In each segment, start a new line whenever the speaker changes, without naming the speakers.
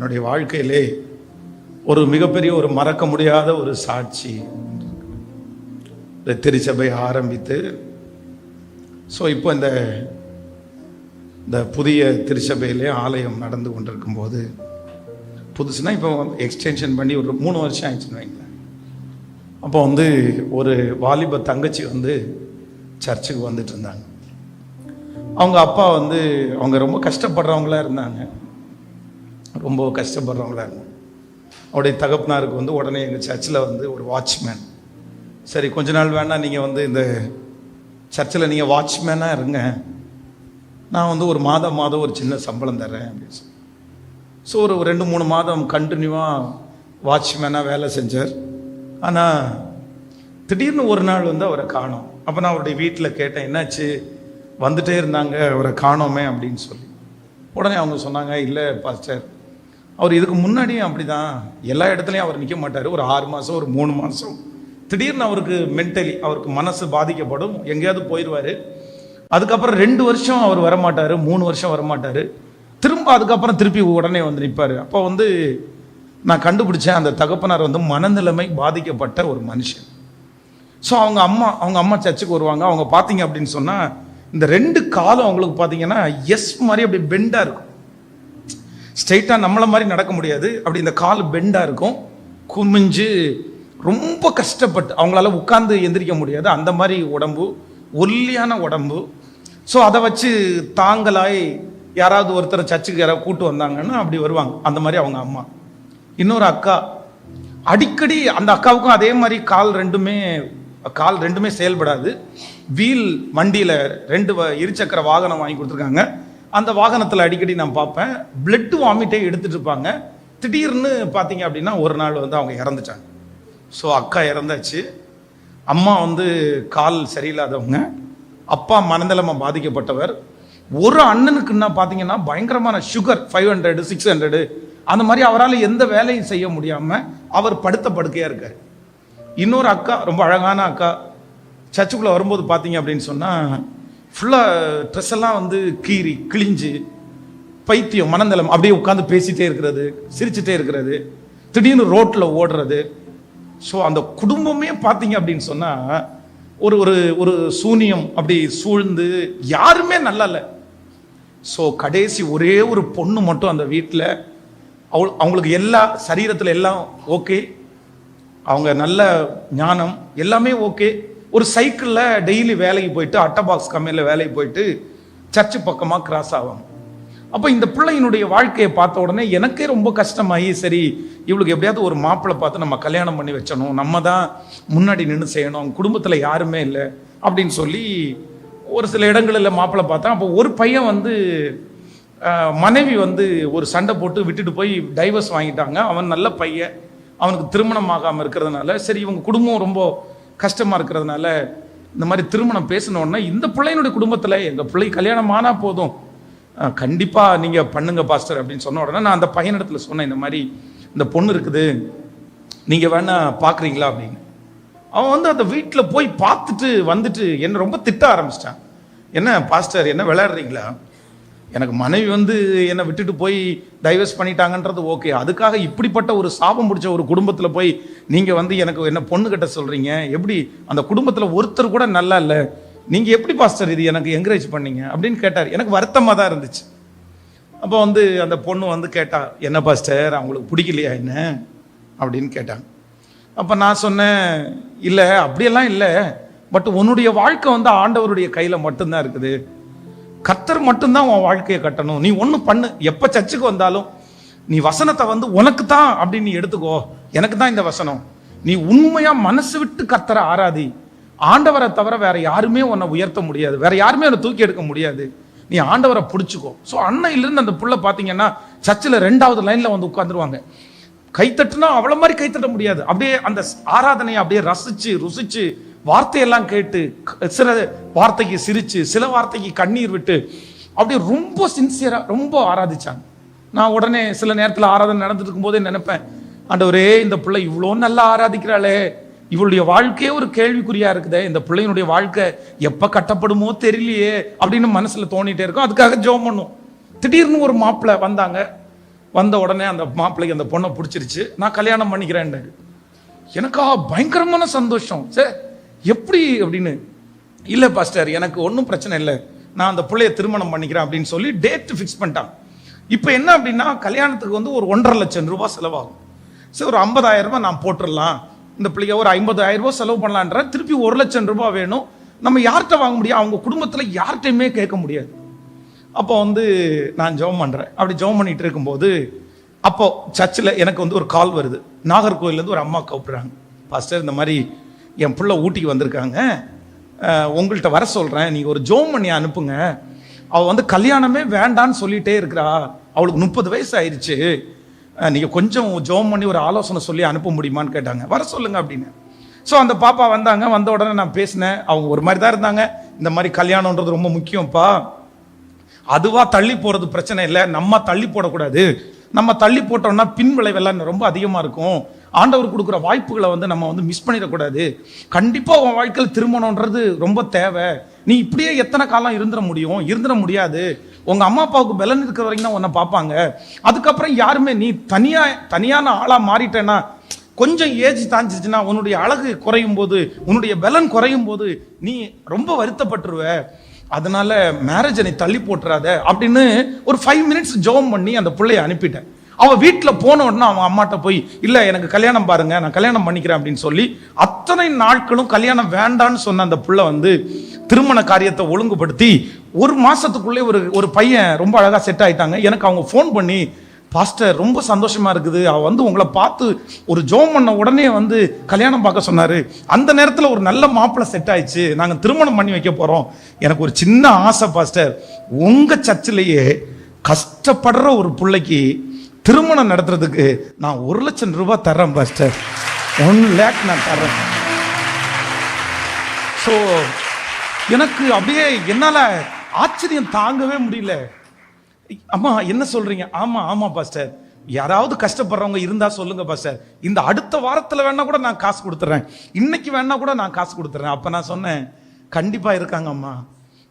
என்னுடைய வாழ்க்கையிலே ஒரு மிகப்பெரிய ஒரு மறக்க முடியாத ஒரு சாட்சி. இந்த திருச்சபை ஆரம்பித்து ஸோ இப்போ இந்த இந்த புதிய திருச்சபையிலே ஆலயம் நடந்து கொண்டிருக்கும் போது புதுசுனா இப்போ எக்ஸ்டென்ஷன் பண்ணி ஒரு மூணு வருஷம் ஆயிடுச்சுன்னு வைங்களேன். அப்போ வந்து ஒரு வாலிப தங்கச்சி வந்து சர்ச்சுக்கு வந்துட்டு இருந்தாங்க. அவங்க அப்பா வந்து அவங்க ரொம்ப கஷ்டப்படுறவங்களா இருந்தாங்க. ரொம்ப கஷ்டப்படுறவங்களா இருக்கும் அவருடைய தகப்பனாருக்கு வந்து உடனே எங்கள் சர்ச்சில் வந்து ஒரு வாட்ச்மேன் சரி கொஞ்ச நாள் வேணால் நீங்கள் வந்து இந்த சர்ச்சில் நீங்கள் வாட்ச்மேனாக இருங்க. நான் வந்து ஒரு மாதம் மாதம் ஒரு சின்ன சம்பளம் தரேன் அப்படின்னு சொல்லி ஸோ ஒரு ரெண்டு மூணு மாதம் கண்டினியூவாக வாட்ச்மேனாக வேலை செஞ்சார். ஆனால் திடீர்னு ஒரு நாள் வந்து அவரை காணோம். அப்போ நான் அவருடைய வீட்டில் கேட்டேன் என்னாச்சு? வந்துட்டே இருந்தாங்க அவரை காணோமே அப்படின்னு சொல்லி. உடனே அவங்க சொன்னாங்க இல்லை பாஸ்டர் அவர் இதுக்கு முன்னாடியும் அப்படிதான். எல்லா இடத்துலையும் அவர் நிற்க மாட்டார். ஒரு ஆறு மாதம் ஒரு மூணு மாதம் திடீர்னு அவருக்கு மென்டலி அவருக்கு மனசு பாதிக்கப்படும். எங்கேயாவது போயிடுவார் அதுக்கப்புறம் ரெண்டு வருஷம் அவர் வரமாட்டார். மூணு வருஷம் வரமாட்டார். திரும்ப அதுக்கப்புறம் திருப்பி உடனே வந்து நிற்பார் அப்போ வந்து நான் கண்டுபிடிச்சேன் அந்த தகப்பனார் வந்து மனநிலைமை பாதிக்கப்பட்ட ஒரு மனுஷன். ஸோ அவங்க அம்மா அவங்க அம்மா சர்ச்சுக்கு வருவாங்க. அவங்க பார்த்தீங்க அப்படின்னு சொன்னால் இந்த ரெண்டு காலம் அவங்களுக்கு பார்த்தீங்கன்னா எஸ் மாதிரி அப்படி பெண்டாக இருக்கும். ஸ்ட்ரைட்டாக நம்மளை மாதிரி நடக்க முடியாது. அப்படி இந்த கால் பெண்டாக இருக்கும். குமிஞ்சு ரொம்ப கஷ்டப்பட்டு அவங்களால உட்காந்து எந்திரிக்க முடியாது. அந்த மாதிரி உடம்பு ஒல்லியான உடம்பு. ஸோ அதை வச்சு தாங்கலாய் யாராவது ஒருத்தர் சர்ச்சுக்கு யாராவது கூட்டு வந்தாங்கன்னா அப்படி வருவாங்க. அந்த மாதிரி அவங்க அம்மா. இன்னொரு அக்கா. அடிக்கடி அந்த அக்காவுக்கும் அதே மாதிரி கால் ரெண்டுமே கால் ரெண்டுமே செயல்படாது. வீல் வண்டியில் ரெண்டு வ- இருசக்கர வாகனம் வாங்கி கொடுத்துருக்காங்க. அந்த வாகனத்தில் அடிக்கடி நான் பார்ப்பேன். பிளட் வாமிட்டே எடுத்துகிட்டு இருப்பாங்க. திடீர்னு பார்த்தீங்க அப்படின்னா ஒரு நாள் வந்து அவங்க இறந்துட்டாங்க. ஸோ அக்கா இறந்தாச்சு. அம்மா வந்து கால் சரியில்லாதவங்க. அப்பா மனநிலமாக பாதிக்கப்பட்டவர். ஒரு அண்ணனுக்குன்னா பார்த்தீங்கன்னா பயங்கரமான sugar five hundred six hundred அந்த மாதிரி அவரால் எந்த வேலையும் செய்ய முடியாமல் அவர் படுத்த படுக்கையாக இருக்கார். இன்னொரு அக்கா ரொம்ப அழகான அக்கா. சர்ச்சுக்குள்ளே வரும்போது பார்த்தீங்க அப்படின்னு சொன்னால் ஃபுல்லாக ட்ரெஸ் எல்லாம் வந்து கீறி கிழிஞ்சு பைத்தியம் மனநலம் அப்படியே உட்காந்து பேசிட்டே இருக்கிறது சிரிச்சுட்டே இருக்கிறது திடீர்னு ரோட்டில் ஓடுறது. ஸோ அந்த குடும்பமே பார்த்தீங்க அப்படின்னு சொன்னால் ஒரு ஒரு ஒரு சூனியம் அப்படி சூழ்ந்து யாருமே நல்லா இல்லை. ஸோ கடைசி ஒரே ஒரு பொண்ணு மட்டும் அந்த வீட்டில் அவள் அவங்களுக்கு எல்லா சரீரத்தில் எல்லாம் ஓகே அவங்க நல்ல ஞானம் எல்லாமே ஓகே ஒரு சைக்கிளில் டெய்லி வேலைக்கு போயிட்டு அட்டை பாக்ஸ் கம்பெனியில் வேலைக்கு போயிட்டு சர்ச்சு பக்கமாக கிராஸ் ஆகும் அப்போ இந்த பிள்ளையினுடைய வாழ்க்கையை பார்த்த உடனே எனக்கே ரொம்ப கஷ்டமாகி சரி இவளுக்கு எப்படியாவது ஒரு மாப்பிள்ளை பார்த்து நம்ம கல்யாணம் பண்ணி வச்சணும் நம்ம தான் முன்னாடி நின்று செய்யணும் அவங்க குடும்பத்தில் யாருமே இல்லை அப்படின்னு சொல்லி ஒரு சில இடங்களில் மாப்பிள்ளை பார்த்தேன். அப்போ ஒரு பையன் வந்து மனைவி வந்து ஒரு சண்டை போட்டு விட்டுட்டு போய் டைவர்ஸ் வாங்கிட்டாங்க. அவன் நல்ல பையன் அவனுக்கு திருமணம் ஆகாமல் இருக்கிறதுனால சரி இவங்க குடும்பம் ரொம்ப கஷ்டமாக இருக்கிறதுனால இந்த மாதிரி திருமணம் பேசினோடனே இந்த பிள்ளையினுடைய குடும்பத்தில் எங்கள் பிள்ளை கல்யாணம் ஆனால் போதும். கண்டிப்பாக நீங்கள் பண்ணுங்க பாஸ்டர் அப்படின்னு சொன்ன உடனே நான் அந்த பையனிடத்தில் சொன்னேன் இந்த மாதிரி இந்த பொண்ணு இருக்குது நீங்கள் வேணா பார்க்குறீங்களா அப்படின்னு. அவன் வந்து அந்த வீட்டில் போய் பார்த்துட்டு வந்துட்டு என்னை ரொம்ப திட்ட ஆரம்பிச்சிட்டான். என்ன பாஸ்டர் என்ன விளையாடுறீங்களா? எனக்கு மனைவி வந்து என்னை விட்டுட்டு போய் டைவர்ஸ் பண்ணிட்டாங்கன்றது ஓகே அதுக்காக இப்படிப்பட்ட ஒரு சாபம் பிடிச்ச ஒரு குடும்பத்தில் போய் நீங்கள் வந்து எனக்கு என்ன பொண்ணு கிட்ட சொல்கிறீங்க எப்படி அந்த குடும்பத்தில் ஒருத்தர் கூட நல்லா இல்லை. நீங்கள் எப்படி பாஸ்டர் இது எனக்கு என்கரேஜ் பண்ணீங்க? அப்படின்னு கேட்டார். எனக்கு வருத்தமாக தான் இருந்துச்சு. அப்போ வந்து அந்த பொண்ணு வந்து கேட்டா என்ன பாஸ்டர் அவங்களுக்கு பிடிக்கலையா என்ன? அப்படின்னு கேட்டாங்க. அப்போ நான் சொன்னேன் இல்லை அப்படியெல்லாம் இல்லை. பட் உன்னுடைய வாழ்க்கை வந்து ஆண்டவருடைய கையில் மட்டும்தான் இருக்குது. கர்த்தர் மட்டும்தான் உன் வாழ்க்கையை கட்டணும். நீ ஒன்று பண்ணு. எப்போ சர்ச்சுக்கு வந்தாலும் நீ வசனத்தை வந்து உனக்கு தான் அப்படின்னு நீ எடுத்துக்கோ. எனக்கு தான் இந்த வசனம். நீ உண்மையாக மனசு விட்டு கர்த்தரை ஆராதி. ஆண்டவரை தவிர வேற யாருமே உன்னை உயர்த்த முடியாது. வேற யாருமே உன்னை தூக்கி எடுக்க முடியாது. நீ ஆண்டவரை பிடிச்சிக்கோ. ஸோ அன்னையிலிருந்து அந்த புள்ள பார்த்தீங்கன்னா சர்ச்சில் ரெண்டாவது லைனில் வந்து உட்காந்துருவாங்க கைத்தட்டுனா அவ்வளோ மாதிரி கைத்தட்ட முடியாது. அப்படியே அந்த ஆராதனையை அப்படியே ரசிச்சு ருசிச்சு வார்த்தையெல்லாம் கேட்டு சில வார்த்தைக்கு சிரித்து சில வார்த்தைக்கு கண்ணீர் விட்டு அப்படியே ரொம்ப சின்சியராக ரொம்ப ஆராதிச்சாங்க. நான் உடனே சில நேரத்தில் ஆராதனை நடந்துட்டு இருக்கும்போதே நினைப்பேன் ஆண்டவரே இந்த பிள்ளை இவ்வளோ நல்லா ஆராதிக்கிறாளே. இவளுடைய வாழ்க்கையே ஒரு கேள்விக்குறியா இருக்குதே. இந்த பிள்ளையினுடைய வாழ்க்கை எப்போ கட்டப்படுமோ தெரியலையே அப்படின்னு மனசில் தோணிட்டே இருக்கும். அதுக்காக ஜோம் பண்ணும் திடீர்னு ஒரு மாப்பிள்ளை வந்தாங்க. வந்த உடனே அந்த மாப்பிள்ளைக்கு அந்த பொண்ணை பிடிச்சிருச்சு. நான் கல்யாணம் பண்ணிக்கிறேன் எனக்கா பயங்கரமான சந்தோஷம். சே எப்படி அப்படின்னு? இல்லை பாஸ்டர் எனக்கு ஒன்றும் பிரச்சனை இல்லை. நான் அந்த பிள்ளைய திருமணம் பண்ணிக்கிறேன் அப்படின்னு சொல்லி டேட் ஃபிக்ஸ் பண்ணிட்டான். இப்போ என்ன அப்படின்னா கல்யாணத்துக்கு வந்து ஒரு ஒன்றரை லட்சம் ரூபாய் செலவாகும். சரி ஒரு ஐம்பதாயிரம் ரூபாய் நான் போட்டுடலாம். இந்த பிள்ளைய ஒரு ஐம்பதாயிரம் ரூபாய் செலவு பண்ணலான்ற திருப்பி ஒரு லட்சம் ரூபாய் வேணும். நம்ம யார்கிட்ட வாங்க முடியும்? அவங்க குடும்பத்தில் யார்கிட்டையுமே கேட்க முடியாது. அப்போ வந்து நான் ஜெபம் பண்ணுறேன் அப்படி ஜெபம் பண்ணிட்டு இருக்கும்போது அப்போ சர்ச்சில் எனக்கு வந்து ஒரு கால் வருது. நாகர்கோவிலேருந்து ஒரு அம்மா கூப்பிட்றாங்க. பாஸ்டர் இந்த மாதிரி என் பிள்ளை ஊட்டிக்கு வந்திருக்காங்க. உங்கள்கிட்ட வர சொல்கிறேன் நீங்கள் ஒரு ஜோம் பண்ணி அனுப்புங்க. அவள் வந்து கல்யாணமே வேண்டான்னு சொல்லிகிட்டே இருக்கிறா. அவளுக்கு முப்பது வயசு ஆயிடுச்சு நீங்கள் கொஞ்சம் ஜோம் பண்ணி ஒரு ஆலோசனை சொல்லி அனுப்ப முடியுமான்னு கேட்டாங்க. வர சொல்லுங்க அப்படின்னு. ஸோ அந்த பாப்பா வந்தாங்க. வந்த உடனே நான் பேசினேன். அவங்க ஒரு மாதிரி தான் இருந்தாங்க. இந்த மாதிரி கல்யாணம்ன்றது ரொம்ப முக்கியம்ப்பா அதுவாக தள்ளி போகிறது பிரச்சனை இல்லை. நம்ம தள்ளி போடக்கூடாது. நம்ம தள்ளி போட்டோம்னா பின் விளைவெல்லாம் ரொம்ப அதிகமாக இருக்கும். ஆண்டவர் கொடுக்குற வாய்ப்புகளை வந்து நம்ம வந்து மிஸ் பண்ணிடக்கூடாது. கண்டிப்பாக உன் வாழ்க்கையில் திருமணம்ன்றது ரொம்ப தேவை. நீ இப்படியே எத்தனை காலம் இருந்துட முடியும்? இருந்துட முடியாது. உங்கள் அம்மா அப்பாவுக்கு பலன் இருக்கிற வரைக்கும் தான் உன்னை பார்ப்பாங்க. அதுக்கப்புறம் யாருமே நீ தனியா தனியான ஆளாக மாறிட்டேன்னா கொஞ்சம் ஏஜ் தாஞ்சிச்சுன்னா உன்னுடைய அழகு குறையும் போது உன்னுடைய பலன் குறையும் போது நீ ரொம்ப வருத்தப்பட்டுருவ. அதனால மேரேஜை நீ தள்ளி போட்டுறாத அப்படின்னு ஒரு ஃபைவ் மினிட்ஸ் ஜோம் பண்ணி அந்த பிள்ளைய அனுப்பிட்டேன். அவன் வீட்டில் போன உடனே அவன் அம்மாட்ட போய் இல்லை எனக்கு கல்யாணம் பாருங்க நான் கல்யாணம் பண்ணிக்கிறேன் அப்படின்னு சொல்லி அத்தனை நாட்களும் கல்யாணம் வேண்டான்னு சொன்ன அந்த புள்ள வந்து திருமண காரியத்தை ஒழுங்குபடுத்தி ஒரு மாசத்துக்குள்ளே ஒரு ஒரு பையன் ரொம்ப அழகாக செட் ஆயிட்டாங்க. எனக்கு அவங்க ஃபோன் பண்ணி பாஸ்டர் ரொம்ப சந்தோஷமா இருக்குது. அவ வந்து உங்களை பார்த்து ஒரு ஜோம் பண்ண உடனே வந்து கல்யாணம் பார்க்க சொன்னார். அந்த நேரத்தில் ஒரு நல்ல மாப்பிள்ளை செட் ஆயிடுச்சு. நாங்கள் திருமணம் பண்ணி வைக்க போகிறோம் எனக்கு ஒரு சின்ன ஆசை பாஸ்டர் உங்கள் சர்ச்சிலேயே கஷ்டப்படுற ஒரு பிள்ளைக்கு திருமணம் நடத்துறதுக்கு நான் ஒரு லட்சம் ரூபாய் தர்றேன் பாஸ்டர் ஒன் லேக் நான் தர்றேன். ஸோ எனக்கு அப்படியே என்னால் ஆச்சரியம் தாங்கவே முடியல. அம்மா என்ன சொல்றீங்க? ஆமா ஆமா பாஸ்டர் யாராவது கஷ்டப்படுறவங்க இருந்தா சொல்லுங்க பாஸ்டர் இந்த அடுத்த வாரத்தில் வேணா கூட நான் காசு கொடுத்துட்றேன் இன்னைக்கு வேணா கூட நான் காசு கொடுத்துறேன். அப்போ நான் சொன்னேன் கண்டிப்பாக இருக்காங்க அம்மா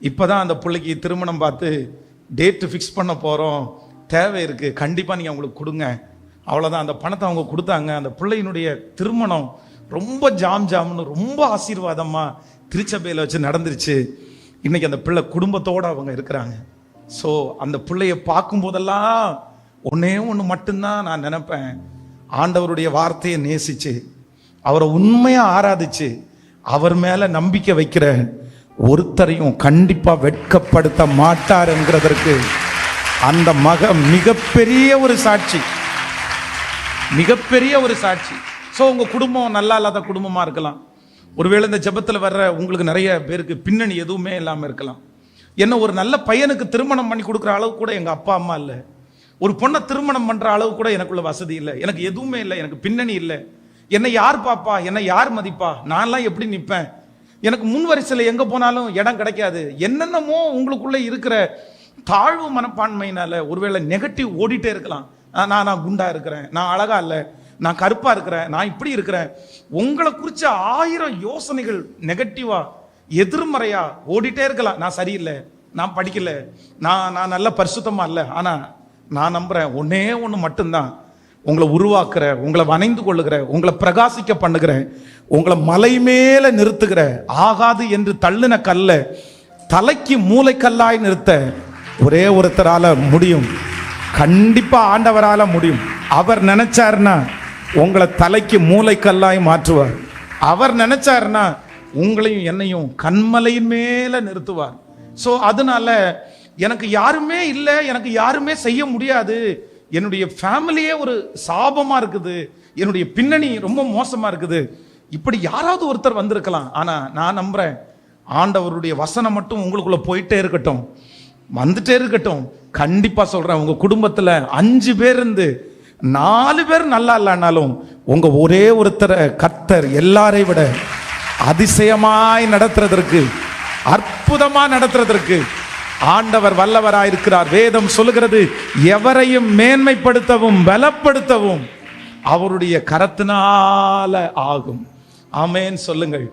இப்பதான் அந்த பிள்ளைக்கு திருமணம் பார்த்து டேட்டு ஃபிக்ஸ் பண்ண போகிறோம் தேவை இருக்குது கண்டிப்பாக நீங்கள் அவங்களுக்கு கொடுங்க. அவ்வளோதான் அந்த பணத்தை அவங்க கொடுத்தாங்க. அந்த பிள்ளையினுடைய திருமணம் ரொம்ப ஜாம் ஜாம்னு ரொம்ப ஆசீர்வாதமாக திருச்சபையில் வச்சு நடந்துருச்சு. இன்றைக்கி அந்த பிள்ளை குடும்பத்தோடு அவங்க இருக்கிறாங்க. ஸோ அந்த பிள்ளைய பார்க்கும்போதெல்லாம் ஒன்றே ஒன்று மட்டும்தான் நான் நினப்பேன். ஆண்டவருடைய வார்த்தையை நேசிச்சு அவரை உண்மையாக ஆராதிச்சு அவர் மேலே நம்பிக்கை வைக்கிற ஒருத்தரையும் கண்டிப்பாக வெட்கப்படுத்த மாட்டார் என்கிறதற்கு அந்த மக மிகப்பெரிய ஒரு சாட்சி. மிகப்பெரிய ஒரு சாட்சி. ஸோ உங்கள் குடும்பம் நல்லா இல்லாத குடும்பமாக இருக்கலாம். ஒருவேளை இந்த ஜெபத்தில் வர்ற உங்களுக்கு நிறைய பேருக்கு பின்னணி எதுவுமே இல்லாமல் இருக்கலாம். என்ன ஒரு நல்ல பையனுக்கு திருமணம் பண்ணி கொடுக்குற அளவு கூட எங்கள் அப்பா அம்மா இல்லை. ஒரு பொண்ணை திருமணம் பண்ணுற அளவு கூட எனக்குள்ள வசதி இல்லை. எனக்கு எதுவுமே இல்லை. எனக்கு பின்னணி இல்லை. என்னை யார் பாப்பா? என்னை யார் மதிப்பா? நான்லாம் எப்படி நிற்பேன் எனக்கு முன் வரிசையில் எங்கே போனாலும் இடம் கிடைக்காது. என்னென்னமோ உங்களுக்குள்ளே இருக்கிற தாழ்வு மனப்பான்மையினால ஒருவேளை நெகட்டிவ் ஓடிட்டே இருக்கலாம். நான் நான் குண்டா இருக்கிறேன். நான் அழகா இல்லை. நான் கருப்பா இருக்கிறேன். நான் இப்படி இருக்கிறேன். உங்களை குறிச்ச ஆயிரம் யோசனைகள் நெகட்டிவா எதிர்மறையா ஓடிட்டே இருக்கலாம். நான் சரியில்லை. நான் படிக்கல. நான் நான் நல்ல பரிசுத்தமா இல்லை. ஆனா நான் நம்புறேன். ஒன்னே ஒன்று மட்டும்தான். உங்களை உருவாக்குற உங்களை வணைந்து கொள்ளுகிற உங்களை பிரகாசிக்க பண்ணுகிற உங்களை மலை மேல நிறுத்துகிற ஆகாது என்று தள்ளின கல்ல தலைக்கு மூளைக்கல்லாய் நிறுத்த ஒரே ஒருத்தரால முடியும். கண்டிப்பா ஆண்டவரால முடியும். அவர் நினைச்சாருன்னா உங்களை தலைக்கு மூளைக்கல்லாய் மாற்றுவார். அவர் நினைச்சாருன்னா உங்களையும் என்னையும் கண்மலையின் மேல நிறுத்துவார். ஸோ அதனால எனக்கு யாருமே இல்லை எனக்கு யாருமே செய்ய முடியாது. என்னுடைய ஃபேமிலியே ஒரு சாபமா இருக்குது. என்னுடைய பின்னணி ரொம்ப மோசமா இருக்குது. இப்படி யாராவது ஒருத்தர் வந்திருக்கலாம். ஆனா நான் நம்புறேன் ஆண்டவருடைய வசனம் மட்டும் உங்களுக்குள்ள போயிட்டே இருக்கட்டும். வந்துட்டே இருக்கட்டும். கண்டிப்பா சொல்றேன் உங்க குடும்பத்துல அஞ்சு பேர் இருந்து நாலு பேர் நல்லா இல்லைனாலும் உங்க ஒரே ஒருத்தரை கத்தர் எல்லாரை விட அதிசயமாய் நடத்துறதற்கு அற்புதமா நடத்துறதற்கு ஆண்டவர் வல்லவராயிருக்கிறார் வேதம் சொல்லுகிறது எவரையும் மேன்மைப்படுத்தவும் பலப்படுத்தவும் அவருடைய கரத்தினால ஆகும். அமேன் சொல்லுங்கள்.